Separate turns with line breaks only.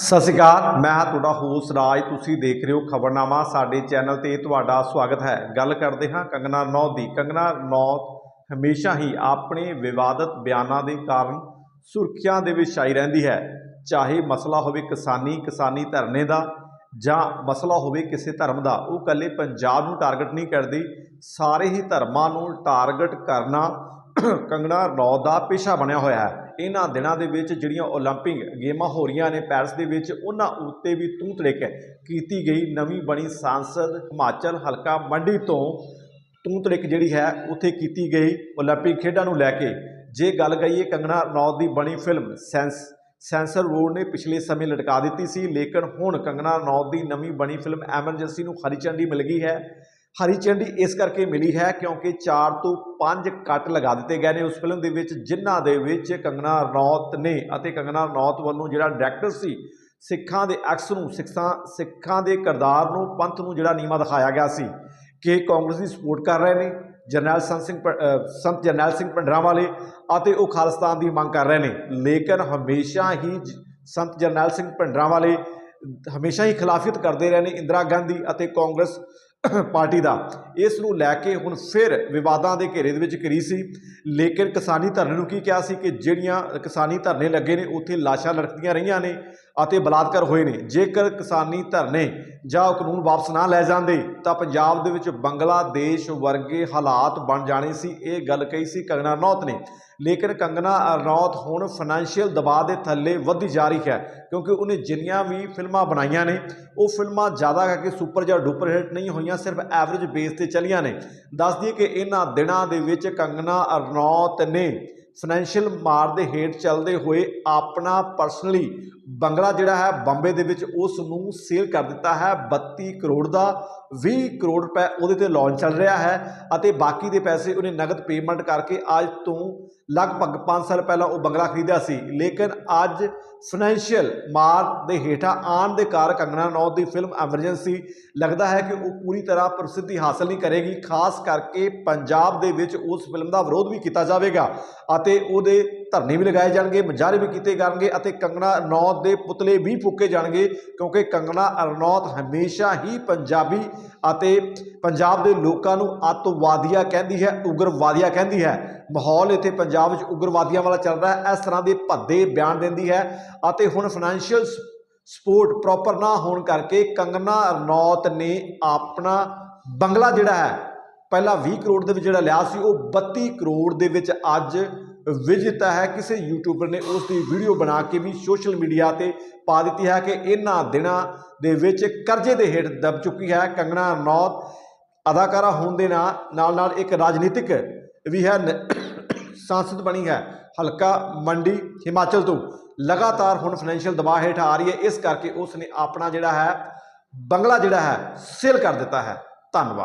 ਸਤਿ ਸ਼੍ਰੀ ਅਕਾਲ, ਮੈਂ ਹਾਂ ਤੁਹਾਡਾ ਹੋਸ ਰਾਜ। ਤੁਸੀਂ ਦੇਖ ਰਹੇ ਹੋ ਖਬਰਨਾਮਾ, ਸਾਡੇ ਚੈਨਲ ਤੇ ਤੁਹਾਡਾ ਸਵਾਗਤ ਹੈ। ਗੱਲ ਕਰਦੇ ਹਾਂ ਕੰਗਨਾ ਰਣੌਤ ਦੀ। ਕੰਗਨਾ ਨੌਤ ਹਮੇਸ਼ਾ ਹੀ ਆਪਣੇ ਵਿਵਾਦਤ ਬਿਆਨਾਂ ਦੇ ਕਾਰਨ ਸੁਰਖੀਆਂ ਦੇ ਵਿੱਚ ਆਈ ਰਹਿੰਦੀ ਹੈ। ਚਾਹੇ ਮਸਲਾ ਹੋਵੇ ਕਿਸਾਨੀ ਕਿਸਾਨੀ ਧਰਨੇ ਦਾ ਜਾਂ ਮਸਲਾ ਹੋਵੇ ਕਿਸੇ ਧਰਮ ਦਾ, ਉਹ ਇਕੱਲੇ ਪੰਜਾਬ ਨੂੰ ਟਾਰਗੇਟ ਨਹੀਂ ਕਰਦੀ। ਸਾਰੇ ਹੀ ਧਰਮਾਂ ਨੂੰ ਟਾਰਗੇਟ ਕਰਨਾ ਕੰਗਣਾ ਰਣੌਤ ਦਾ ਪੇਸ਼ਾ ਬਣਿਆ ਹੋਇਆ ਹੈ ਇਹਨਾਂ ਦਿਨਾਂ ਦੇ ਵਿੱਚ ਜਿਹੜੀਆਂ 올림픽 ਗੇਮਾਂ ਹੋ ਰਹੀਆਂ ਨੇ ਪੈਰਿਸ ਦੇ ਵਿੱਚ ਉਹਨਾਂ ਉੱਤੇ ਵੀ ਤੂੰ ਤੜਕ ਕੀਤੀ ਗਈ ਨਵੀਂ ਬਣੀ ਸੰਸਦ ਹਿਮਾਚਲ ਹਲਕਾ ਮੰਡੀ ਤੋਂ ਤੂੰ ਤੜਕ ਜਿਹੜੀ ਹੈ ਉੱਥੇ ਕੀਤੀ ਗਈ 올림픽 ਖੇਡਾਂ ਨੂੰ ਲੈ ਕੇ ਜੇ ਗੱਲ ਕਰੀਏ ਕੰਗਣਾ ਰਣੌਤ ਦੀ ਬਣੀ ਫਿਲਮ ਸੈਂਸ ਸੈਂਸਰ ਬੋਰਡ ਨੇ ਪਿਛਲੇ ਸਮੇਂ ਲਟਕਾ ਦਿੱਤੀ ਸੀ ਲੇਕਿਨ ਹੁਣ ਕੰਗਣਾ ਰਣੌਤ ਦੀ ਨਵੀਂ ਬਣੀ ਫਿਲਮ ਐਮਰਜੈਂਸੀ ਨੂੰ ਹਰੀ ਝੰਡੀ ਮਿਲ ਗਈ ਹੈ ਹਰੀ ਝੰਡੀ ਇਸ ਕਰਕੇ ਮਿਲੀ ਹੈ ਕਿਉਂਕਿ 4 ਤੋਂ 5 ਕੱਟ ਲਗਾ ਦਿੱਤੇ ਗਏ ਨੇ ਉਸ ਫਿਲਮ ਦੇ ਵਿੱਚ, ਜਿਨ੍ਹਾਂ ਦੇ ਵਿੱਚ ਕੰਗਨਾ ਰਣੌਤ ਨੇ ਅਤੇ ਕੰਗਨਾ ਰਣੌਤ ਵੱਲੋਂ ਜਿਹੜਾ ਡਾਇਰੈਕਟਰ ਸੀ, ਸਿੱਖਾਂ ਦੇ ਅਕਸ ਨੂੰ, ਸਿੱਖਾਂ ਸਿੱਖਾਂ ਦੇ ਕਿਰਦਾਰ ਨੂੰ, ਪੰਥ ਨੂੰ ਜਿਹੜਾ ਨੀਵਾ ਦਿਖਾਇਆ ਗਿਆ ਸੀ ਕਿ ਕਾਂਗਰਸ ਦੀ ਸਪੋਰਟ ਕਰ ਰਹੇ ਨੇ, ਜਰਨੈਲ ਸੰਤ ਸਿੰਘ ਪ- ਸੰਤ ਜਰਨੈਲ ਸਿੰਘ ਭਿੰਡਰਾਂ ਵਾਲੇ ਅਤੇ ਉਹ ਖਾਲਿਸਤਾਨ ਦੀ ਮੰਗ ਕਰ ਰਹੇ ਨੇ। ਲੇਕਿਨ ਹਮੇਸ਼ਾ ਹੀ ਜ- ਸੰਤ ਜਰਨੈਲ ਸਿੰਘ ਭਿੰਡਰਾਂ ਵਾਲੇ ਹਮੇਸ਼ਾ ਹੀ ਖਿਲਾਫੀਅਤ ਕਰਦੇ ਰਹੇ ਨੇ ਇੰਦਰਾ ਗਾਂਧੀ ਅਤੇ ਕਾਂਗਰਸ ਪਾਰਟੀ ਦਾ। ਇਸ ਨੂੰ ਲੈ ਕੇ ਹੁਣ ਫਿਰ ਵਿਵਾਦਾਂ ਦੇ ਘੇਰੇ ਦੇ ਵਿੱਚ ਘਿਰੀ ਸੀ। ਲੇਕਿਨ ਕਿਸਾਨੀ ਧਰਨੇ ਨੂੰ ਕੀ ਕਿਹਾ ਸੀ ਕਿ ਜਿਹੜੀਆਂ ਕਿਸਾਨੀ ਧਰਨੇ ਲੱਗੇ ਨੇ, ਉੱਥੇ ਲਾਸ਼ਾਂ ਲੜਕਦੀਆਂ ਰਹੀਆਂ ਨੇ ਅਤੇ ਬਲਾਤਕਾਰ ਹੋਏ ਨੇ। ਜੇਕਰ ਕਿਸਾਨੀ ਧਰਨੇ ਜਾਂ ਉਹ ਕਾਨੂੰਨ ਵਾਪਸ ਨਾ ਲੈ ਜਾਂਦੇ, ਤਾਂ ਪੰਜਾਬ ਦੇ ਵਿੱਚ ਬੰਗਲਾਦੇਸ਼ ਵਰਗੇ ਹਾਲਾਤ ਬਣ ਜਾਣੇ ਸੀ। ਇਹ ਗੱਲ ਕਹੀ ਸੀ ਕੰਗਨਾ ਰਣੌਤ ਨੇ। ਲੇਕਿਨ ਕੰਗਨਾ ਰਣੌਤ ਹੁਣ ਫਾਈਨੈਂਸ਼ੀਅਲ ਦਬਾਅ ਦੇ ਥੱਲੇ ਵੱਧਦੀ ਜਾ ਰਹੀ ਹੈ, ਕਿਉਂਕਿ ਉਹਨੇ ਜਿੰਨੀਆਂ ਵੀ ਫਿਲਮਾਂ ਬਣਾਈਆਂ ਨੇ, ਉਹ ਫਿਲਮਾਂ ਜ਼ਿਆਦਾ ਕਰਕੇ ਸੁਪਰ ਜਾਂ ਡੁਪਰ ਹਿੱਟ ਨਹੀਂ ਹੋਈਆਂ ਸਿਰਫ ਐਵਰੇਜ ਬੇਸ ਤੇ ਚਲੀਆਂ ਨੇ। ਦੱਸ ਦਈਏ ਕਿ ਇਹਨਾਂ ਦਿਨਾਂ ਦੇ ਵਿੱਚ ਕੰਗਨਾ ਅਰਨੌਤ ਨੇ ਫਾਈਨੈਂਸ਼ੀਅਲ ਮਾਰ ਦੇ ਹੇਠ ਚੱਲਦੇ ਹੋਏ ਆਪਣਾ ਪਰਸਨਲੀ ਬੰਗਲਾ ਜਿਹੜਾ ਹੈ ਬੰਬੇ ਦੇ ਵਿੱਚ ਉਸ ਨੂੰ ਸੇਲ ਕਰ ਦਿੱਤਾ ਹੈ। 32 ਕਰੋੜ ਦਾ 20 ਕਰੋੜ ਰੁਪਏ ਉਹਦੇ ਤੇ ਲੋਨ ਚੱਲ ਰਿਹਾ ਹੈ ਅਤੇ ਬਾਕੀ ਦੇ ਪੈਸੇ ਉਹਨੇ ਨਗਦ ਪੇਮੈਂਟ ਕਰਕੇ ਅੱਜ ਤੋਂ ਲਗਭਗ 5 ਸਾਲ ਪਹਿਲਾਂ ਉਹ ਬੰਗਲਾ ਖਰੀਦਿਆ ਸੀ। ਲੇਕਿਨ ਅੱਜ ਫਾਈਨੈਂਸ਼ੀਅਲ ਮਾਰ ਦੇ ਹੇਠਾਂ ਆਉਣ ਦੇ ਕਾਰ ਕੰਗਣਾ ਰਣੌਤ ਦੀ ਫਿਲਮ ਐਮਰਜੈਂਸੀ ਲੱਗਦਾ ਹੈ ਕਿ ਉਹ ਪੂਰੀ ਤਰ੍ਹਾਂ ਪ੍ਰਸਿੱਧੀ ਹਾਸਲ ਨਹੀਂ ਕਰੇਗੀ। ਖਾਸ ਕਰਕੇ ਪੰਜਾਬ ਦੇ ਵਿੱਚ ਉਸ ਫਿਲਮ ਦਾ ਵਿਰੋਧ ਵੀ ਕੀਤਾ ਜਾਵੇਗਾ। ਅਤੇ ਉਹਦੇ ਧਰਨੇ ਵੀ ਲਗਾਏ ਜਾਣਗੇ, ਮੁਜ਼ਾਹਰੇ ਵੀ ਕੀਤੇ ਜਾਣਗੇ ਅਤੇ ਕੰਗਣਾ ਰਣੌਤ ਦੇ ਪੁਤਲੇ ਵੀ ਫੂਕੇ ਜਾਣਗੇ ਕਿਉਂਕਿ ਕੰਗਣਾ ਰਣੌਤ ਹਮੇਸ਼ਾ ਹੀ ਪੰਜਾਬੀ ਅਤੇ ਪੰਜਾਬ ਦੇ ਲੋਕਾਂ ਨੂੰ ਅੱਤਵਾਦੀਆ ਕਹਿੰਦੀ ਹੈ, ਉਗਰਵਾਦੀਆ ਕਹਿੰਦੀ ਹੈ। ਮਾਹੌਲ ਇੱਥੇ ਪੰਜਾਬ ਵਿੱਚ ਉਗਰਵਾਦੀਆਂ ਵਾਲਾ ਚੱਲ ਰਿਹਾ ਹੈ, ਇਸ ਤਰ੍ਹਾਂ ਦੇ ਭੱਦੇ ਬਿਆਨ ਦਿੰਦੀ ਹੈ ਅਤੇ ਹੁਣ ਫਾਈਨੈਂਸ਼ੀਅਲ ਸਪੋਰਟ ਪ੍ਰੋਪਰ ਨਾ ਹੋਣ ਕਰਕੇ ਕੰਗਨਾ ਰਣੌਤ ਨੇ ਆਪਣਾ ਬੰਗਲਾ ਜਿਹੜਾ ਹੈ, ਪਹਿਲਾਂ 20 ਕਰੋੜ ਦੇ ਵਿੱਚ ਜਿਹੜਾ ਲਿਆ ਸੀ, ਉਹ 32 ਕਰੋੜ ਦੇ ਵਿੱਚ ਅੱਜ ਵੇਚ ਦਿੱਤਾ ਹੈ ਕਿਸੇ ਯੂਟਿਊਬਰ ਨੇ ਉਸ ਦੀ ਵੀਡੀਓ ਬਣਾ ਕੇ ਵੀ ਸੋਸ਼ਲ ਮੀਡੀਆ ਤੇ ਪਾ ਦਿੱਤੀ ਹੈ ਕਿ ਇਹਨਾਂ ਦਿਨਾਂ ਦੇ ਵਿੱਚ ਕਰਜ਼ੇ ਦੇ ਹੇਠ ਦਬ ਚੁੱਕੀ ਹੈ ਕੰਗਣਾ ਰਣੌਤ। ਅਦਾਕਾਰਾ ਹੋਣ ਦੇ ਨਾਲ ਨਾਲ ਨਾਲ ਇੱਕ ਰਾਜਨੀਤਿਕ ਵੀ ਹੈ ਨ- ਸੰਸਦ ਬਣੀ ਹੈ, ਹਲਕਾ ਮੰਡੀ, ਹਿਮਾਚਲ ਤੋਂ। ਲਗਾਤਾਰ ਹੁਣ ਫਾਈਨੈਂਸ਼ੀਅਲ ਦਬਾਅ ਹੇਠ ਆ ਰਹੀ ਹੈ, ਇਸ ਕਰਕੇ ਉਸ ਨੇ ਆਪਣਾ ਜਿਹੜਾ ਹੈ, ਬੰਗਲਾ ਜਿਹੜਾ ਹੈ, ਸੇਲ ਕਰ ਦਿੱਤਾ ਹੈ। ਧੰਨਵਾਦ।